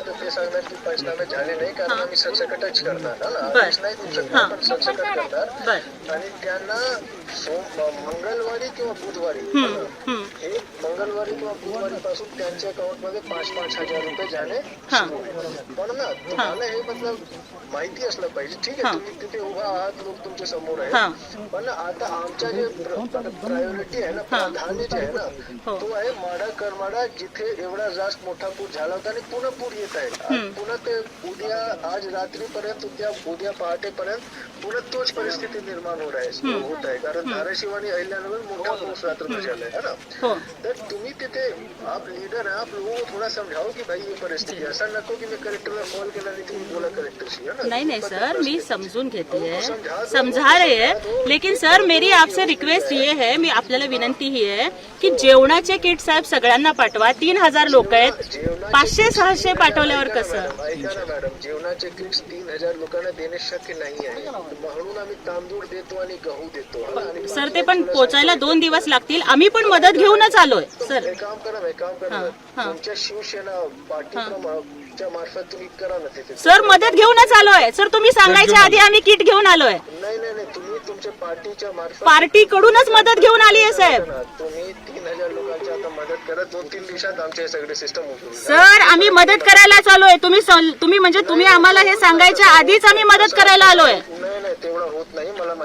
तर ते सांगणार की पैसे झाले नाही कारण आम्ही सरसकटच करणार. हा. ना नाही देऊ शकणार पण सरसकट करणार. आणि त्यांना मंगळवारी किंवा बुधवारी. हे मंगळवारी किंवा बुधवारी पासून त्यांच्या अकाउंटमध्ये पाच पाच हजार रुपये जाणे हा. पण ना तुम्हाला हे मतलब माहिती असलं पाहिजे ठीक. आहे तुम्ही तिथे उभा आहात लोक तुमच्यासमोर. आहे पण आता आमच्या जे प्रायोरिटी आहे ना प्राधान्य जे आहे ना हो. तो आहे माडा करमाडा जिथे एवढा जास्त मोठा पूर झाला होता आणि पुन्हा पूर येत आहे पुन्हा ते उद्या आज रात्रीपर्यंत उद्या उद्या पहाटेपर्यंत पुन्हा तोच परिस्थिती निर्माण होत आहे होत आहे कारण धाराशिव आणि अहिल्यानगर मोठा है ना. हो तर तुम्ही तिथे आप लीडर है आप लोगों को थोड़ा समझाओ की भाई ये परिस्थिती नको की मी कलेक्टरला कॉल केला आणि तुम्ही बोला कलेक्टरशी है ना? नहीं नहीं सर मी समजून घेते. है समझा रहे. है लेकिन सर मेरी आपसे रिक्वेस्ट ये है मी आपल्याला विनंती ही आहे की जेवणाचे किट साहेब सगळ्यांना पाठवा. तीन हजार लोक आहेत. पाचशे सहाशे पाठवल्यावर कसं? मॅडम, ऐका ना मॅडम जेवणाचे किट्स तीन हजार लोकांना देणे शक्य नाही आहे. म्हणून आम्ही तांदूळ देतो आणि गहू देतो सर ते पण पोचायला दोन दिवस लागतील. आम्ही पण मदत घेऊनच आलोय. सर. काम करा काम करा हा, हा. तुमच्या शिवसेना पार्टीच्या मार्फत तुम्ही करा ना सर मदत घेऊनच आलोय. सर तुम्ही सांगायच्या आधी आम्ही किट घेऊन आलोय. नाही नाही नाही. तुम्ही तुमच्या पार्टीच्या मार्फत पार्टीकडूनच मदत घेऊन आली आहे साहेब. करा. तुम्ही तीन हजार लोकांची आता मदत करा दोन तीन दिवसात आमचे सगळे सिस्टम सर आम्ही मदत करायला आलोय तुम्ही सं- तुम्ही म्हणजे तुम्ही आम्हाला हे सांगायच्या आधीच आम्ही मदत करायला आलोय. नाही नाही तेवढं होत नाही.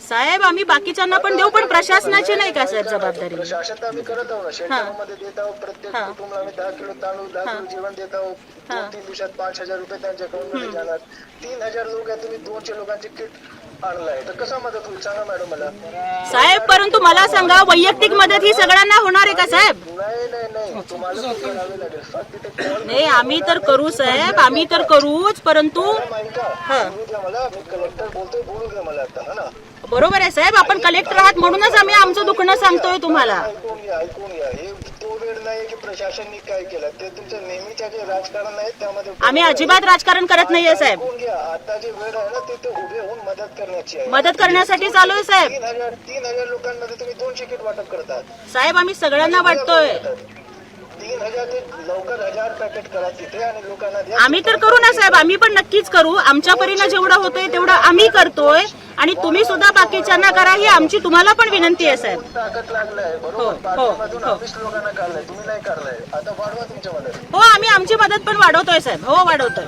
साहेब आम्ही बाकीच्यांना पण देऊ पण प्रशासनाची नाही का साहेब जबाबदारी? प्रशासन तर आम्ही करत आहोत ना. शेतकऱ्यांमध्ये देत आहोत. प्रत्येक हा. कुटुंबाला आम्ही दहा किलो तांदूळ दहा किलो जेवण देत आहोत. दोन तीन दिवसात पाच हजार रुपये त्यांच्या अकाउंटमध्ये जाणार. तीन हजार लोक आहेत तुम्ही दोनशे लोकांचे किट आणलाय. तर कसा मदत होईल? सांगा मॅडम मला. साहेब परंतु मला सांगा वैयक्तिक मदत ही सगळ्यांना होणार आहे का साहेब? नाही नाही नाही. तुम्हाला ते करावे लागेल. फक्त तिथे call नाही आम्ही तर करू साहेब. आम्ही तर करूच परंतु मॅडम, ऐका बोलू द्या मला. मी कलेक्टर बोलतोय बोलू द्या मला आता. हा ना? बरोबर आहे साहेब आपण कलेक्टर आहात म्हणूनच आम्ही आमचं दुखणं सांगतोय तुम्हाला. ऐकून घ्या ऐकून घ्या. हे तो वेळ नाही की प्रशासनने काय केलं. ते तुमचं नेहमीच्या जे राजकारण आहे त्यामध्ये आम्ही अजिबात राजकारण करत नाहीये साहेब. ऐकून घ्या आता जे वेळ आहे ना ते ते उभे होऊन मदत करण्याची आहे. मदत करण्यासाठी चालू आहे साहेब. तीन हजार तीन हजार लोकांमध्ये तुम्ही दोनशे किट वाटप करतात. साहेब आम्ही सगळ्यांना वाटतोय. तीन हजार ते लवकर हजार पॅकेट करा तिथे आणि लोकांना द्या. आम्ही तर करू ना साहेब. आम्ही पण नक्कीच करू. आमच्या परीनं जेवढं होतंय तेवढं आम्ही करतोय. आणि तुम्ही सुद्धा बाकीच्यांना करा ही आमची तुम्हाला पण विनंती आहे साहेब. हो, हो, हो. हो आम्ही आमची मदत पण वाढवतोय साहेब. हो वाढवतोय.